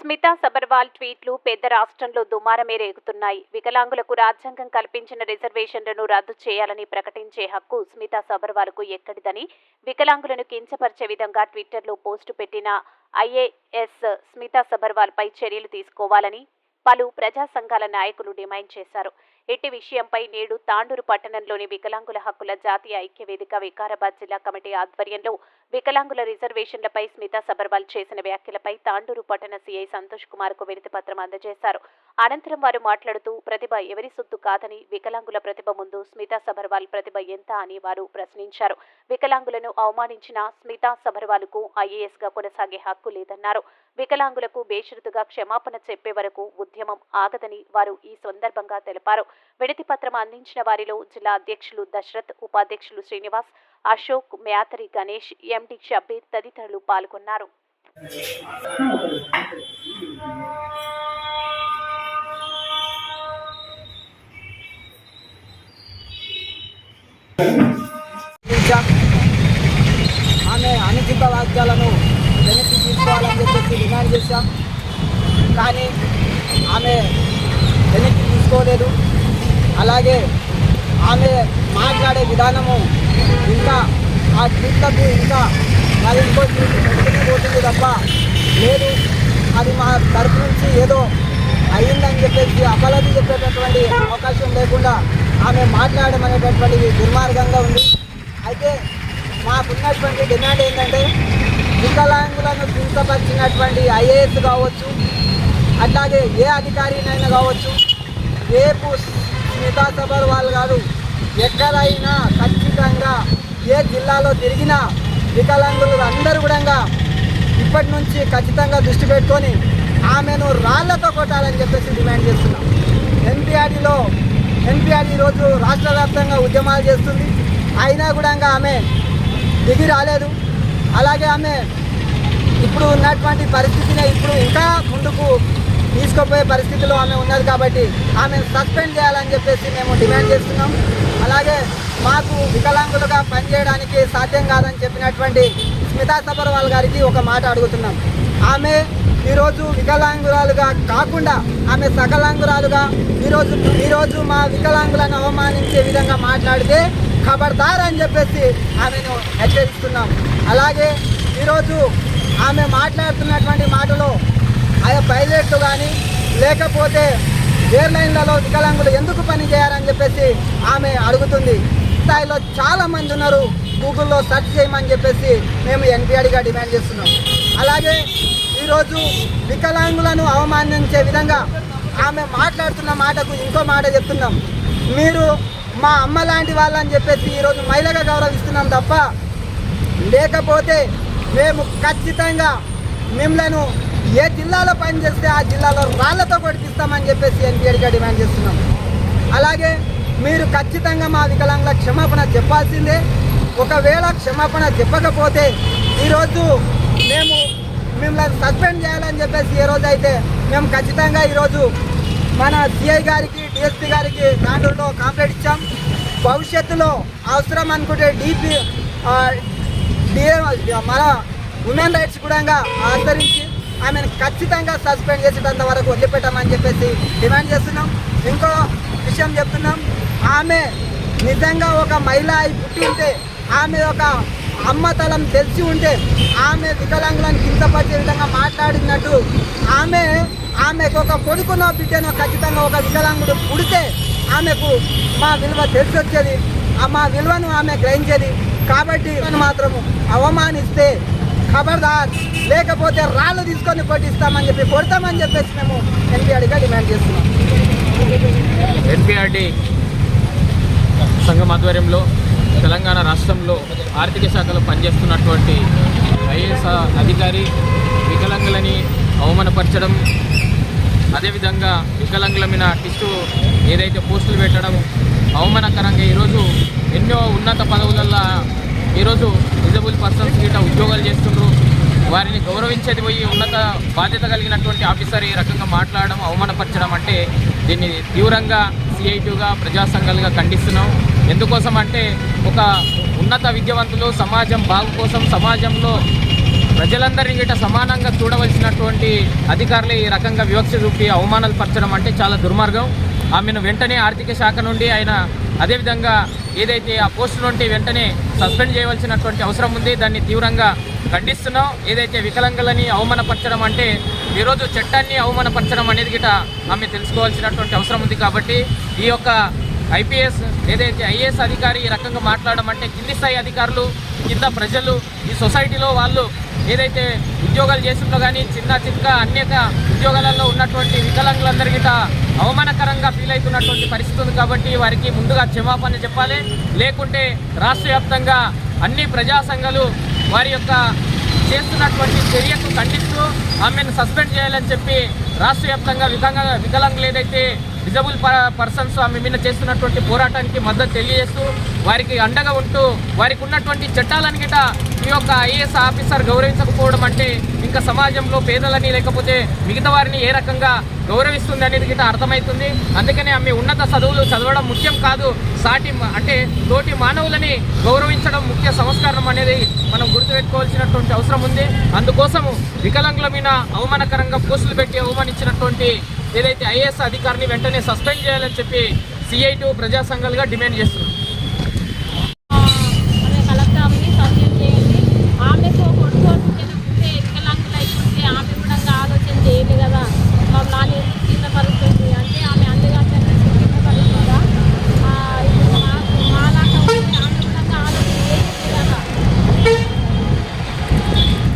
స్మితా సబర్వాల్ ట్వీట్లు పెద్ద రాష్ట్రంలో దుమారమే రేగుతున్నాయి. వికలాంగులకు రాజ్యాంగం కల్పించిన రిజర్వేషన్లను రద్దు చేయాలని ప్రకటించే హక్కు స్మితా సబర్వాల్కు ఎక్కడిదని వికలాంగులను కించపరిచే విధంగా ట్విట్టర్లో పోస్టు పెట్టిన ఐఏఎస్ స్మితా సబర్వాల్పై చర్యలు తీసుకోవాలని పలు ప్రజా సంఘాల నాయకులు డిమాండ్ చేశారు. ఇట్టి విషయంపై నేడు తాండూరు పట్టణంలోని వికలాంగుల హక్కుల జాతీయ ఐక్య వేదిక వికారాబాద్ జిల్లా కమిటీ ఆధ్వర్యంలో వికలాంగుల రిజర్వేషన్లపై స్మితా సబర్వాల్ చేసిన వ్యాఖ్యలపై తాండూరు పట్టణ సీఐ సంతోష్ కుమార్కు వినతి పత్రం అందజేశారు. అనంతరం వారు మాట్లాడుతూ ప్రతిభ ఎవరి సొత్తు కాదని వికలాంగుల ప్రతిభ ముందు స్మితా సబర్వాల్ ప్రతిభ ఎంత అని వారు ప్రశ్నించారు. వికలాంగులను అవమానించిన స్మితా సబర్వాల్కు ఐఏఎస్గా కొనసాగే హక్కు లేదన్నారు. వికలాంగులకు బేషరతుగా క్షమాపణ చెప్పే వరకు ఉద్యమం ఆగదని వారు ఈ సందర్భంగా తెలిపారు. విడతి పత్రం అందించిన వారిలో జిల్లా అధ్యక్షులు దశరథ్ ఉపాధ్యక్షులు శ్రీనివాస్ అశోక్ మ్యాతరి గణేష్ ఎండి షబ్బీర్ తదితరులు పాల్గొన్నారు. ఆమె అనుచిత వాక్యాలను వెనక్కి తీసుకోవాలని చెప్పేసి డిమాండ్ చేశాం. కానీ ఆమె వెనక్కి తీసుకోలేదు. అలాగే ఆమె మాట్లాడే విధానము ఇంకా ఆ ట్వీట్లకు ఇంకా మరి ఇంకో పోతుంది తప్ప లేదు. అది మా తరపు నుంచి ఏదో అయ్యిందని చెప్పేసి అపలది చెప్పేటటువంటి అవకాశం లేకుండా ఆమె మాట్లాడడం అనేటటువంటిది దుర్మార్గంగా ఉంది. అయితే మాకున్నటువంటి డిమాండ్ ఏంటంటే వికలాంగులను కించపరిచినటువంటి ఐఏఎస్ కావచ్చు అట్లాగే ఏ అధికారినైనా కావచ్చు రేపు స్మితా వాళ్ళు గారు ఎక్కడైనా ఖచ్చితంగా ఏ జిల్లాలో తిరిగినా వికలాంగులు అందరూ కూడా ఇప్పటి నుంచి ఖచ్చితంగా దృష్టి పెట్టుకొని ఆమెను రాళ్ళతో కొట్టాలని చెప్పేసి డిమాండ్ చేస్తున్నాం. ఎన్పిఆర్డీలో ఎన్పిఆర్డీ ఈరోజు రాష్ట్ర వ్యాప్తంగా ఉద్యమాలు చేస్తుంది. అయినా కూడా ఆమె దిగి రాలేదు. అలాగే ఆమె ఇప్పుడు ఉన్నటువంటి పరిస్థితిని ఇప్పుడు ఇంకా ముందుకు తీసుకుపోయే పరిస్థితిలో ఆమె ఉన్నది కాబట్టి ఆమె సస్పెండ్ చేయాలని చెప్పేసి మేము డిమాండ్ చేస్తున్నాం. అలాగే మాకు వికలాంగులుగా పనిచేయడానికి సాధ్యం కాదని చెప్పినటువంటి స్మితా సబర్వాల్ గారికి ఒక మాట అడుగుతున్నాం. ఆమె ఈరోజు వికలాంగురాలుగా కాకుండా ఆమె సకలాంగురాలుగా ఈరోజు ఈరోజు మా వికలాంగులను అవమానించే విధంగా మాట్లాడితే ఖబర్దార్ అని చెప్పేసి ఆమెను హెచ్చరిస్తున్నాం. అలాగే ఈరోజు ఆమె మాట్లాడుతున్నటువంటి మాటలో ఆయా పైలట్లు కానీ లేకపోతే ఎయిర్లైన్లలో వికలాంగులు ఎందుకు పని చేయాలని చెప్పేసి ఆమె అడుగుతుంది. స్థాయిలో చాలామంది ఉన్నారు గూగుల్లో సెర్చ్ చేయమని చెప్పేసి మేము ఎన్టీఆర్గా డిమాండ్ చేస్తున్నాం. అలాగే ఈరోజు వికలాంగులను అవమానించే విధంగా ఆమె మాట్లాడుతున్న మాటకు ఇంకో మాట చెప్తున్నాం. మీరు మా అమ్మ లాంటి వాళ్ళని చెప్పేసి ఈరోజు మహిళగా గౌరవిస్తున్నాం తప్ప లేకపోతే మేము ఖచ్చితంగా మిమ్మలను ఏ జిల్లాలో పనిచేస్తే ఆ జిల్లాలో రాళ్ళతో కొడిపిస్తామని చెప్పేసి ఎన్టీఆర్గా డిమాండ్ చేస్తున్నాం. అలాగే మీరు ఖచ్చితంగా మా వికలాంగుల క్షమాపణ చెప్పాల్సిందే. ఒకవేళ క్షమాపణ చెప్పకపోతే ఈరోజు మేము మిమ్మల్ని సస్పెండ్ చేయాలని చెప్పేసి ఏ రోజు అయితే మేము ఖచ్చితంగా ఈరోజు మన సిఐ గారికి డిఎస్పీ గారికి తాండూరులో కంప్లైంట్ ఇచ్చాం. భవిష్యత్తులో అవసరం అనుకుంటే డిపి డిఏ మన ఉమెన్ రైట్స్ కూడా ఆచరించి ఆమెను ఖచ్చితంగా సస్పెండ్ చేసేటంత వరకు వదిలిపెట్టామని చెప్పేసి డిమాండ్ చేస్తున్నాం. ఇంకో విషయం చెప్తున్నాం. ఆమె నిజంగా ఒక మహిళ అయి పుట్టి ఉంటే ఆమె ఒక అమ్మతలం తెలిసి ఉంటే ఆమె వికలాంగులను కిందపరిచే విధంగా మాట్లాడినట్టు ఆమె ఆమెకు ఒక కొడుకునో బిడ్డనో ఖచ్చితంగా ఒక వికలాంగుడు పుడితే ఆమెకు మా విలువ తెలిసి వచ్చేది మా విలువను ఆమె గ్రహించేది. కాబట్టి మాత్రము అవమానిస్తే ఖబర్దార్ లేకపోతే రాళ్ళు తీసుకొని కొట్టిస్తామని చెప్పి కొడతామని చెప్పేసి మేము ఎన్పిఆర్డిగా డిమాండ్ చేస్తున్నాం. ఎన్పిఆర్డి సంఘం ఆధ్వర్యంలో తెలంగాణ రాష్ట్రంలో ఆర్థిక శాఖలో పనిచేస్తున్నటువంటి ఐఏఎస్ అధికారి వికలాంగులని అవమానపరచడం అదేవిధంగా వికలాంగుల మీద టిస్టు ఏదైతే పోస్టులు పెట్టడం అవమానకరంగా ఈరోజు ఎన్నో ఉన్నత పదవులల్లో ఈరోజు డిజబుల్ పర్సన్స్ గిట్ట ఉద్యోగాలు చేస్తుండ్రు. వారిని గౌరవించేది పోయి ఉన్నత బాధ్యత కలిగినటువంటి ఆఫీసర్ ఈ రకంగా మాట్లాడడం అవమానపరచడం అంటే దీన్ని తీవ్రంగా సిఐటీగా ప్రజాసంఘాలుగా ఖండిస్తున్నాం. ఎందుకోసం అంటే ఒక ఉన్నత విద్యావంతులు సమాజం బాగు కోసం సమాజంలో ప్రజలందరినీ గిట సమానంగా చూడవలసినటువంటి అధికారులు ఈ రకంగా వివక్ష చూపి అవమానాలు పరచడం అంటే చాలా దుర్మార్గం. ఆమెను వెంటనే ఆర్థిక శాఖ నుండి ఆయన అదేవిధంగా ఏదైతే ఆ పోస్ట్ నుండి వెంటనే సస్పెండ్ చేయవలసినటువంటి అవసరం ఉంది దాన్ని తీవ్రంగా ఖండిస్తున్నాం. ఏదైతే వికలాంగులని అవమానపరచడం అంటే ఈరోజు చట్టాన్ని అవమానపరచడం అనేది గిట ఆమె తెలుసుకోవాల్సినటువంటి అవసరం ఉంది కాబట్టి ఈ యొక్క ఐపీఎస్ ఏదైతే ఐఏఎస్ అధికారి ఈ రకంగా మాట్లాడడం అంటే కింది స్థాయి అధికారులు కింద ప్రజలు ఈ సొసైటీలో వాళ్ళు ఏదైతే ఉద్యోగాలు చేస్తుందో కానీ చిన్న చిన్న అనేక ఉద్యోగాలలో ఉన్నటువంటి వికలాంగులందరికీ అవమానకరంగా ఫీల్ అవుతున్నటువంటి పరిస్థితి ఉంది కాబట్టి వారికి ముందుగా క్షమాపణ చెప్పాలి. లేకుంటే రాష్ట్ర అన్ని ప్రజా సంఘాలు వారి యొక్క చేస్తున్నటువంటి చర్యకు ఖండిస్తూ ఆమెను సస్పెండ్ చేయాలని చెప్పి రాష్ట్ర వ్యాప్తంగా వికలాంగ వికలాంగులు ఏదైతే డిజబుల్ పర్సన్స్ ఆమె మీద చేస్తున్నటువంటి పోరాటానికి మద్దతు తెలియజేస్తూ వారికి అండగా ఉంటూ వారికి ఉన్నటువంటి చట్టాలను గిట ఈ యొక్క ఐఏఎస్ ఆఫీసర్ గౌరవించకపోవడం అంటే ఇంకా సమాజంలో పేదలని లేకపోతే మిగతా వారిని ఏ రకంగా గౌరవిస్తుంది అనేది గిట్ట అర్థమవుతుంది అందుకనే ఆమె ఉన్నత చదువులు చదవడం ముఖ్యం కాదు. సాటి అంటే తోటి మానవులని గౌరవించడం ముఖ్య సంస్కారం అనేది మనం గుర్తుపెట్టుకోవాల్సినటువంటి అవసరం ఉంది. అందుకోసము వికలాంగుల మీద అవమానకరంగా పోస్టులు పెట్టి అవమానించినటువంటి ఏదైతే ఐఏఎస్ అధికారిని వెంటనే సస్పెండ్ చేయాలని చెప్పి సిఐ ప్రజా సంఘాలుగా డిమాండ్ చేస్తుంది